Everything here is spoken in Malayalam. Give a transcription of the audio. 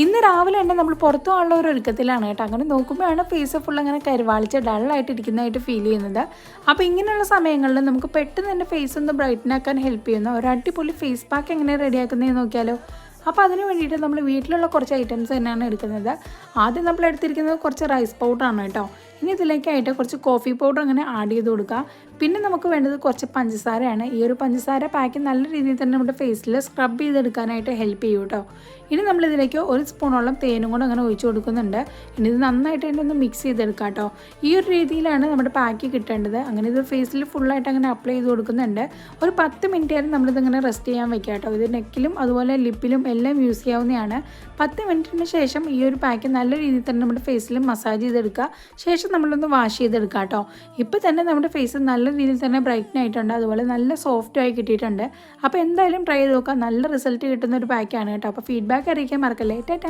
ഇന്ന് രാവിലെ തന്നെ നമ്മൾ പുറത്തു പോകാനുള്ള ഒരു ഒരുക്കത്തിലാണ് കേട്ടോ. അങ്ങനെ നോക്കുമ്പോഴാണ് ഫേസ് ഫുൾ അങ്ങനെ കരുവാളിച്ച് ഡള്ളായിട്ട് ഇരിക്കുന്നതായിട്ട് ഫീൽ ചെയ്യുന്നത്. അപ്പോൾ ഇങ്ങനെയുള്ള സമയങ്ങളിൽ നമുക്ക് പെട്ടെന്ന് തന്നെ ഫേസ് ഒന്ന് ബ്രൈറ്റൻ ആക്കാൻ ഹെൽപ്പ് ചെയ്യുന്ന ഒരു അടിപൊളി ഫേസ് പാക്ക് എങ്ങനെ റെഡിയാക്കുന്നതെന്ന് നോക്കിയാലോ. അപ്പോൾ അതിന് വേണ്ടിയിട്ട് നമ്മൾ വീട്ടിലുള്ള കുറച്ച് ഐറ്റംസ് തന്നെയാണ് എടുക്കുന്നത്. ആദ്യം നമ്മൾ എടുത്തിരിക്കുന്നത് കുറച്ച് റൈസ് പൗഡറാണ് കേട്ടോ. ഇനി ഇതിലേക്കായിട്ട് കുറച്ച് കോഫി പൗഡർ അങ്ങനെ ആഡ് ചെയ്ത് കൊടുക്കുക പിന്നെ നമുക്ക് വേണ്ടത് കുറച്ച് പഞ്ചസാരയാണ്. ഈ ഒരു പഞ്ചസാര പാക്ക് നല്ല രീതിയിൽ തന്നെ നമ്മുടെ ഫേസിൽ സ്ക്രബ് ചെയ്തെടുക്കാനായിട്ട് ഹെൽപ്പ് ചെയ്യും കേട്ടോ ഇനി നമ്മളിതിലേക്ക് ഒരു സ്പൂണോളം തേനും കൂടെ അങ്ങനെ ഒഴിച്ചു കൊടുക്കുന്നുണ്ട്. ഇനി ഇത് നന്നായിട്ട് തന്നെ ഒന്ന് മിക്സ് ചെയ്തെടുക്കാം കേട്ടോ ഈ ഒരു രീതിയിലാണ് നമ്മുടെ പാക്ക് കിട്ടേണ്ടത്. അങ്ങനെ ഇത് ഫേസിൽ ഫുള്ളായിട്ട് അങ്ങനെ അപ്ലൈ ചെയ്ത് കൊടുക്കുന്നുണ്ട്. ഒരു പത്ത് മിനിറ്റ് വരെ നമ്മളിതിങ്ങനെ റെസ്റ്റ് ചെയ്യാൻ വെക്കാം കേട്ടോ ഇത് നെക്കിലും അതുപോലെ ലിപ്പിലും എല്ലാം യൂസ് ചെയ്യാവുന്നതാണ്. പത്ത് മിനിറ്റിന് ശേഷം ഈ ഒരു പാക്ക് നല്ല രീതിയിൽ തന്നെ നമ്മുടെ ഫേസിൽ മസാജ് ചെയ്തെടുക്കുക ശേഷം നമ്മളൊന്ന് വാഷ് ചെയ്തെടുക്കാം കേട്ടോ. ഇപ്പോൾ തന്നെ നമ്മുടെ ഫേസ് നല്ല രീതിയിൽ തന്നെ ബ്രൈറ്റൻ ആയിട്ടുണ്ട്. അതുപോലെ നല്ല സോഫ്റ്റ് ആയി കിട്ടിയിട്ടുണ്ട്. അപ്പോൾ എന്തായാലും ട്രൈ ചെയ്ത് നോക്കാം. നല്ല റിസൾട്ട് കിട്ടുന്ന ഒരു പാക്കാണ് കേട്ടോ. അപ്പോൾ ഫീഡ്ബാക്ക് അറിയിക്കാൻ മറക്കല്ലേ.